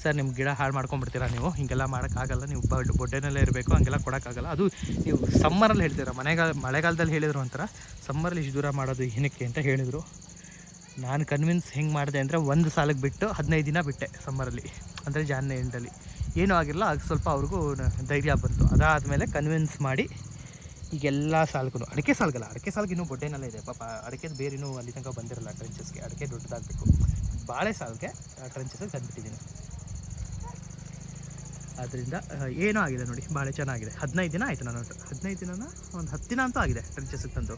ಸರ್ ನಿಮ್ಮ ಗಿಡ ಹಾಳು ಮಾಡ್ಕೊಂಡ್ಬಿಡ್ತೀರಾ ನೀವು? ಹೀಗೆಲ್ಲ ಮಾಡೋಕ್ಕಾಗಲ್ಲ, ನೀವು ಬಡ್ ಬೊಡ್ಡೆನಲ್ಲೇ ಇರಬೇಕು, ಹಂಗೆಲ್ಲ ಕೊಡೋಕ್ಕಾಗಲ್ಲ. ಅದು ನೀವು ಸಮ್ಮರಲ್ಲಿ ಹೇಳ್ತೀರಾ? ಮನೆಗಾಲ ಮಳೆಗಾಲದಲ್ಲಿ ಹೇಳಿದ್ರು ಒಂಥರ ಸಮ್ಮರಲ್ಲಿ ಇಷ್ಟು ದೂರ ಮಾಡೋದು ಏನಕ್ಕೆ? ಅಂತ ಹೇಳಿದರು. ನಾನು ಕನ್ವಿನ್ಸ್ ಹೆಂಗೆ ಮಾಡಿದೆ ಅಂದರೆ, ಒಂದು ಸಾಲಕ್ಕೆ ಬಿಟ್ಟು ಹದಿನೈದು ದಿನ ಬಿಟ್ಟೆ ಸಮ್ಮರಲ್ಲಿ ಅಂದರೆ ಜಾನ್ ಎಂಡಲ್ಲಿ ಏನೂ ಆಗಿರಲ್ಲ ಅದು ಸ್ವಲ್ಪ ಅವ್ರಿಗೂ ಧೈರ್ಯ ಬಂತು. ಅದಾದಮೇಲೆ ಕನ್ವಿನ್ಸ್ ಮಾಡಿ ಈಗೆಲ್ಲ ಸಾಲ್ಗೂ ಅಡಿಕೆ ಸಾಲ್ಗಲ್ಲ, ಅಡಿಕೆ ಸಾಲ್ಗೆ ಇನ್ನೂ ಬೊಡ್ಡೆನಲ್ಲ ಇದೆ. ಪಾಪ ಅಡಿಕೆ ಬೇರಿನೂ ಅಲ್ಲಿ ತನಕ ಬಂದಿರಲ್ಲ ಟ್ರೆಂಚಸ್ಗೆ ಅಡಿಕೆ ದೊಡ್ಡದಾಗಬೇಕು. ಬಾಳೆ ಸಾಲ್ಗೆ ಟ್ರೆಂಚಸ್ಗೆ ತಂದುಬಿಟ್ಟಿದ್ದೀನಿ ಅದರಿಂದ ಏನೂ ಆಗಿದೆ ನೋಡಿ ಭಾಳ ಚೆನ್ನಾಗಿದೆ. ಹದಿನೈದು ದಿನ ಆಯಿತು ನಾನು ಹದಿನೈದು ದಿನನ ಒಂದು ಹತ್ತು ದಿನ ಅಂತೂ ಆಗಿದೆ ಟ್ರೆಂಚಸ್ಗೆ ತಂದು.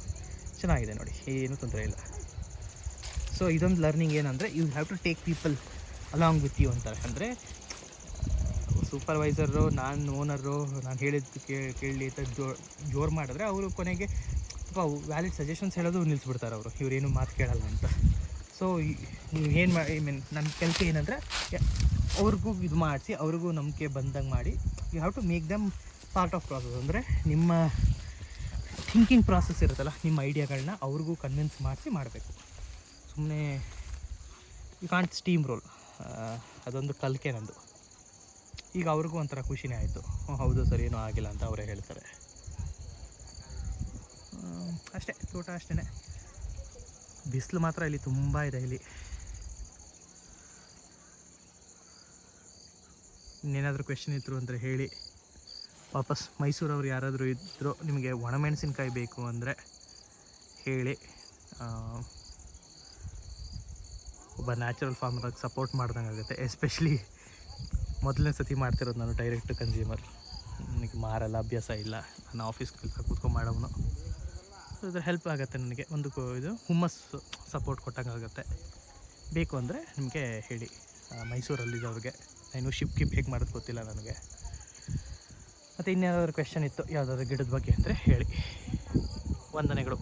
ಚೆನ್ನಾಗಿದೆ ನೋಡಿ, ಏನೂ ತೊಂದರೆ ಇಲ್ಲ. ಸೊ ಇದೊಂದು ಲರ್ನಿಂಗ್ ಏನಂದರೆ you have to take people along with you ಅಂತಾರೆ ಅಂದರೆ ಸೂಪರ್ವೈಸರು ನಾನು ಓನರು ನಾನು ಹೇಳಿದ್ದು ಕೇಳಲಿ ಅಂತ ಜೋ, ಜೋರು ಮಾಡಿದ್ರೆ ಅವರು ಕೊನೆಗೆ ಸ್ವಲ್ಪ ವ್ಯಾಲಿಡ್ ಸಜೆಷನ್ಸ್ ಹೇಳೋದು ನಿಲ್ಲಿಸ್ಬಿಡ್ತಾರೆ ಅವರು. ಇವರೇನು ಮಾತು ಕೇಳಲ್ಲ ಅಂತ. ಸೊ ನೀವು ಏನು ಮಾಡಿ ಐ ಮೀನ್ ನನ್ನ ಕೆಲಸ ಏನಂದರೆ ಅವ್ರಿಗೂ ಇದು ಮಾಡಿಸಿ, ಅವ್ರಿಗೂ ನಂಬಿಕೆ ಬಂದಂಗೆ ಮಾಡಿ you have to make them part of process ಅಂದರೆ ನಿಮ್ಮ ಥಿಂಕಿಂಗ್ ಪ್ರಾಸೆಸ್ ಇರುತ್ತಲ್ಲ, ನಿಮ್ಮ ಐಡಿಯಾಗಳನ್ನ ಅವ್ರಿಗೂ ಕನ್ವಿನ್ಸ್ ಮಾಡಿಸಿ ಮಾಡಬೇಕು. ಸುಮ್ಮನೆ ಯು ಕಾಂಟ್ ಸ್ಟೀಮ್ ರೋಲ್ ಅದೊಂದು ಕಲಿಕೆ ನಂದು. ಈಗ ಅವ್ರಿಗೂ ಒಂಥರ ಖುಷಿನೇ ಆಯಿತು. ಹೌದು ಸರ್, ಏನೂ ಆಗಿಲ್ಲ ಅಂತ ಅವರೇ ಹೇಳ್ತಾರೆ. ಅಷ್ಟೇ, ತೋಟ ಅಷ್ಟೇ ಬಿಸಿಲು ಮಾತ್ರ ಇಲ್ಲಿ ತುಂಬ ಇದೆ ಇಲ್ಲಿ. ಇನ್ನೇನಾದರೂ ಕ್ವೆಶನ್ ಇದ್ರು ಅಂದರೆ ಹೇಳಿ. ವಾಪಸ್ ಮೈಸೂರವ್ರು ಯಾರಾದರೂ ಇದ್ದರೂ ನಿಮಗೆ ಒಣಮೆಣಸಿನ್ಕಾಯಿ ಬೇಕು ಅಂದರೆ ಹೇಳಿ. ಒಬ್ಬ ನ್ಯಾಚುರಲ್ ಫಾರ್ಮರ್ಗೆ ಸಪೋರ್ಟ್ ಮಾಡ್ದಂಗೆ ಆಗುತ್ತೆ ಎಸ್ಪೆಷಲಿ ಮೊದಲನೇ ಸತಿ ಮಾಡ್ತಿರೋದು ನಾನು ಡೈರೆಕ್ಟ್ ಕನ್ಸ್ಯೂಮರ್ ನನಗೆ ಮಾರಲ್ಲ, ಅಭ್ಯಾಸ ಇಲ್ಲ. ನಾನು ಆಫೀಸ್ ಕೆಲಸ ಕೂತ್ಕೊಂಡು ಮಾಡೋನು ಅದ್ರ ಹೆಲ್ಪ್ ಆಗುತ್ತೆ ನನಗೆ. ಒಂದು ಇದು ಹುಮ್ಮಸ್ಸು ಸಪೋರ್ಟ್ ಕೊಟ್ಟಂಗೆ ಆಗುತ್ತೆ. ಬೇಕು ಅಂದರೆ ನಿಮಗೆ ಹೇಳಿ. ಮೈಸೂರಲ್ಲಿದ್ದವ್ರಿಗೆ ನಾನು ಶಿಪ್ ಕಿಪ್ ಹೇಗೆ ಮಾಡೋದು ಗೊತ್ತಿಲ್ಲ ನನಗೆ. ಮತ್ತು ಇನ್ನೇನಾದರೂ ಕ್ವೆಶನ್ ಇತ್ತು, ಯಾವುದಾದ್ರು ಗಿಡದ ಬಗ್ಗೆ ಅಂದರೆ ಹೇಳಿ. ವಂದನೆಗಳು.